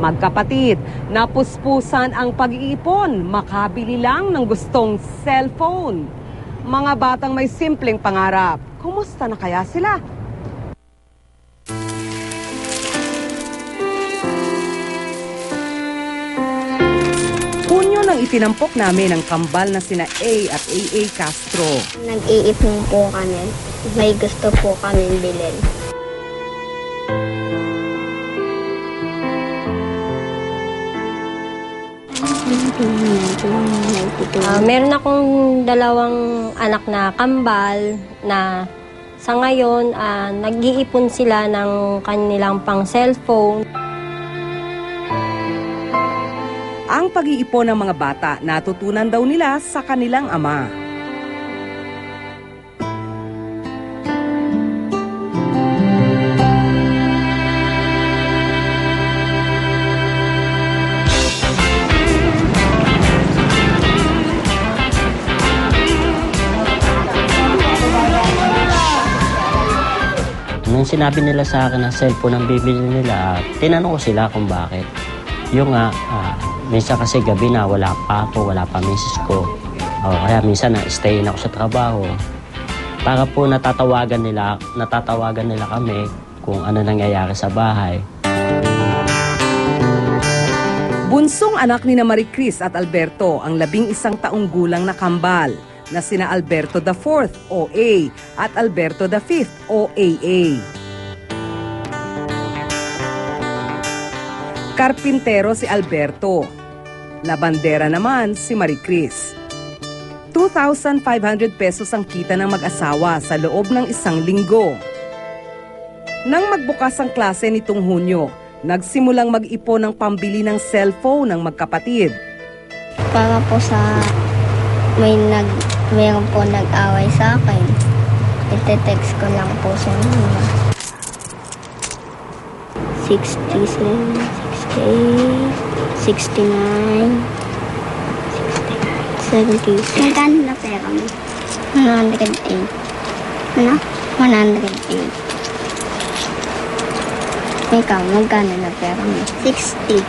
Magkapatid, napuspusan ang pag-iipon, makabili lang ng gustong cellphone. Mga batang may simpleng pangarap, kumusta na kaya sila? Hunyo nang itinampok namin ang kambal na sina A at AA Castro. Nag-iipon po kami. May gusto po kami bilhin. Ah, meron akong dalawang anak na kambal na sa ngayon ah, nag-iipon sila ng kanilang pang cellphone. Ang pag-iipon ng mga bata natutunan daw nila sa kanilang ama. Nung sinabi nila sa akin na cellphone ang bibili nila, tinanong ko sila kung bakit. Yung nga, ah, minsan kasi gabi na wala pa ako, wala pa misis ko. O, kaya minsan na stay na ako sa trabaho. Para po natatawagan nila, natatawagan nila kami kung ano nangyayari sa bahay. Bunsong anak ni na Marie Chris at Alberto ang labing isang taong gulang na kambal na sina Alberto IV o A at Alberto V o AA. Karpintero si Alberto. Labandera naman si Marie Chris. 2,500 pesos ang kita ng mag-asawa sa loob ng isang linggo. Nang magbukas ang klase nitong Hunyo, nagsimulang mag-ipon ng pambili ng cellphone ng magkapatid. Para po sa may nag mayroon po nag-away sa akin. Ite-text ko lang po sa inyo. 67, 68, 69, 70. Magkano na pera mo? 108. Ano? 108. Ikaw, magkano na pera mo? 60.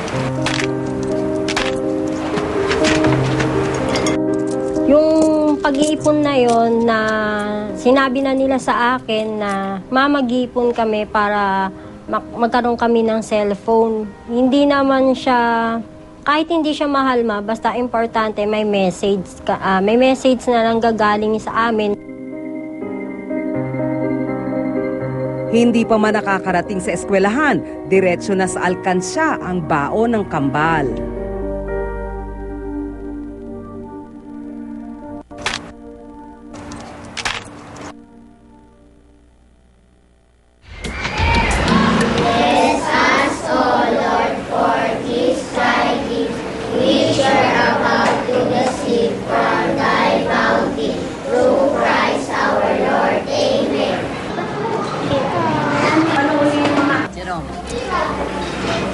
Yung pag-iipon na yon na sinabi na nila sa akin na mamag-iipon kami para mak- magkaroon kami ng cellphone. Hindi naman siya kahit hindi siya mahal ma, basta importante may message ka, ah, may message na lang gagaling sa amin. Hindi pa man nakakarating sa eskwelahan, diretso na sa alkansya ang baon ng kambal.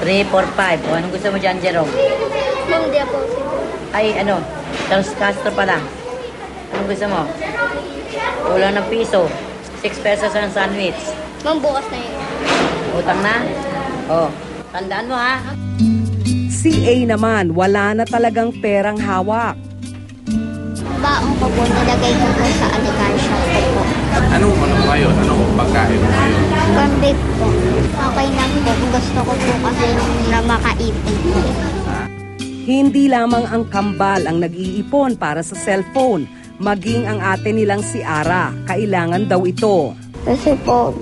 3, 4, 5. O, anong gusto mo dyan, Jerome? Ma'am, di po. Ay, ano? Charles Castro pala. Anong gusto mo? Ulang ng piso. 6 pesos ang sandwich. Ma'am, bukas na yun. Utang na? O, tandaan mo ha. Si A naman, wala na talagang perang hawak. Baong ko po, nilagay ko po sa alikansya ko po. Anong ano mo ngayon? Anong pagkain mo ngayon? Pambig po. Okay lang po. Gusto ko po kasi na makaipon po. Hindi lamang ang kambal ang nag-iipon para sa cellphone, maging ang ate nilang si Ara, kailangan daw ito. Kasi po,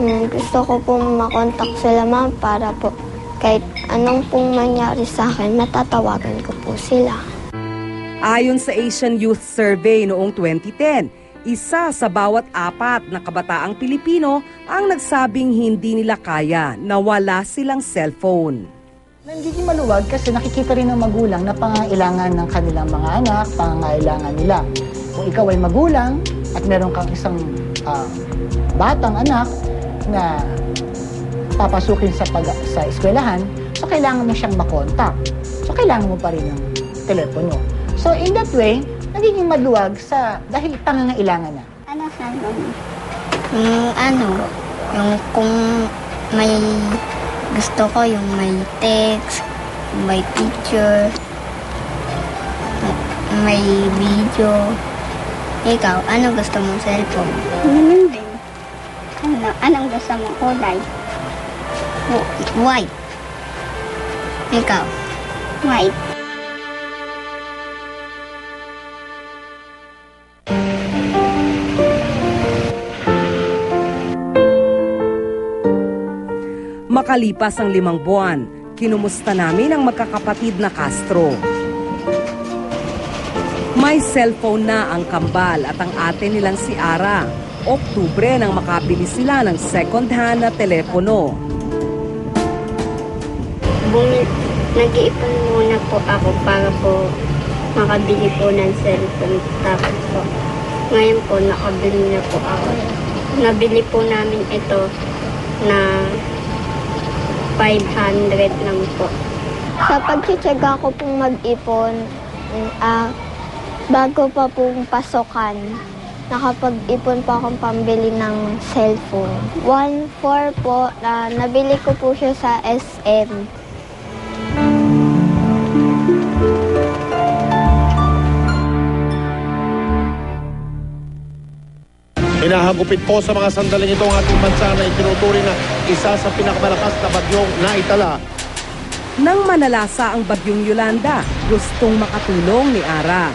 mm, gusto ko po makontak sila ma'am para po kahit anong pong mangyari sa akin, matatawagan ko po sila. Ayon sa Asian Youth Survey noong 2010, isa sa bawat apat na kabataang Pilipino ang nagsabing hindi nila kaya na wala silang cellphone. Nagiging maluwag kasi nakikita rin ng magulang na pangailangan ng kanilang mga anak, pangailangan nila. Kung ikaw ay magulang at meron kang isang ah, batang anak na papasukin sa, pag, sa eskwelahan, so kailangan mo siyang makontak. So kailangan mo pa rin ng telepono. So in that way, nagiging maluwag sa dahil pangangailangan na. Ano sabi mo? Yung ano, yung kung may Gusto ko yung may text, may picture, may video. Ikaw, ano gusto mong cellphone? Ganun din. Ano, anong gusto mong kulay? White. Ikaw? White. Makalipas ang limang buwan, kinumusta namin ang magkakapatid na Castro. May cellphone na ang kambal at ang ate nilang si Ara. Oktubre nang makabili sila ng second-hand na telepono. Nag-iipon muna po ako para po makabili po ng cellphone. Tapos po, ngayon po nakabili na po ako. Nabili po namin ito na 500 lang po. Sa pagtsitsaga ko pong mag-ipon, ah, bago pa pong pasokan, nakapag-ipon po akong pambili ng cellphone. 1.4 po, na nabili ko po siya sa SM. Hinahagupit po sa mga sandaling ito ang ating bansa na itinuturing na isa sa pinakamalakas na bagyong naitala Nang manalasa ang bagyong Yolanda, gustong makatulong ni Ara.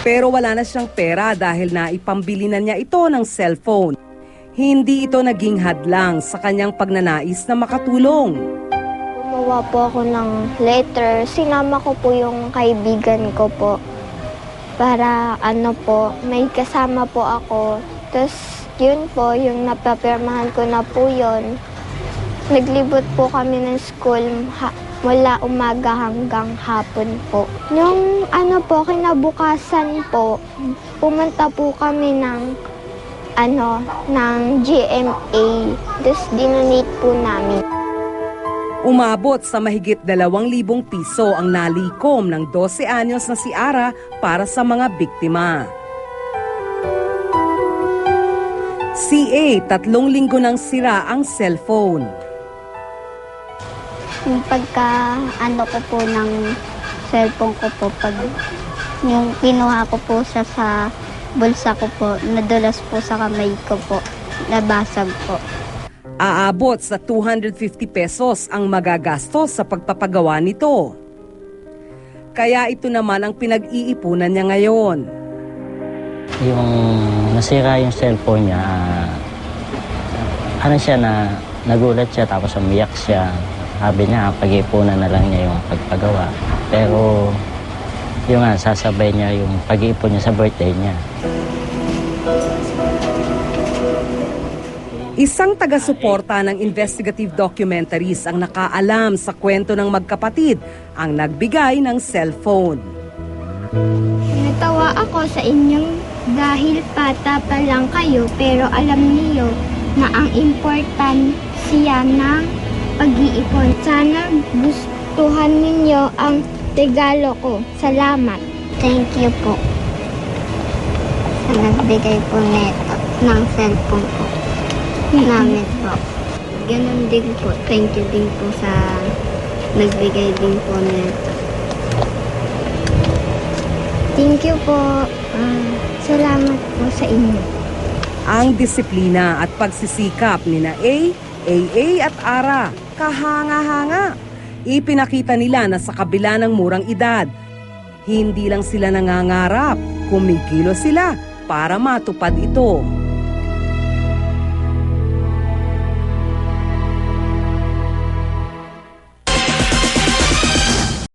Pero wala na siyang pera dahil naipambili na niya ito ng cellphone. Hindi ito naging hadlang sa kanyang pagnanais na makatulong. Gumawa po ako ng letter. Sinama ko po yung kaibigan ko po. Para ano po, may kasama po ako. Tapos yun po, yung napapirmahan ko na po yun. Naglibot po kami ng school ha- mula umaga hanggang hapon po. Yung ano po, kinabukasan po, pumunta po kami ng ano, ng GMA. Tapos dinonate po namin. Umabot sa mahigit 2,000 piso ang nalikom ng 12 anyos na si Ara para sa mga biktima. Si A, tatlong linggo nang sira ang cellphone. Yung pagka ano ko po ng cellphone ko po, pag yung kinuha ko po siya sa bulsa ko po, nadulas po sa kamay ko po, nabasag po. Aabot sa 250 pesos ang magagastos sa pagpapagawa nito. Kaya ito naman ang pinag-iipunan niya ngayon. Yung nasira yung cellphone niya, ah, ano siya na nagulat siya tapos umiyak siya. Sabi niya, pag-iipunan na lang niya yung pagpagawa. Pero yung nga, sasabay niya yung pag-iipon niya sa birthday niya. Isang taga-suporta ng investigative documentaries ang nakaalam sa kwento ng magkapatid ang nagbigay ng cellphone. Natawa ako sa inyong dahil bata pa lang kayo pero alam niyo na ang importansya ng pag-iipon. Sana gustuhan ninyo ang regalo ko. Salamat. Thank you po. Sa nagbigay po neto ng cellphone po. Namin po. Ganun din po. Thank you din po sa nagbigay din po neto. Thank you po. Ah, salamat po sa inyo. Ang disiplina at pagsisikap ni na A, AA at Ara, kahanga-hanga. Ipinakita nila na sa kabila ng murang edad, hindi lang sila nangangarap, kumikilo sila para matupad ito.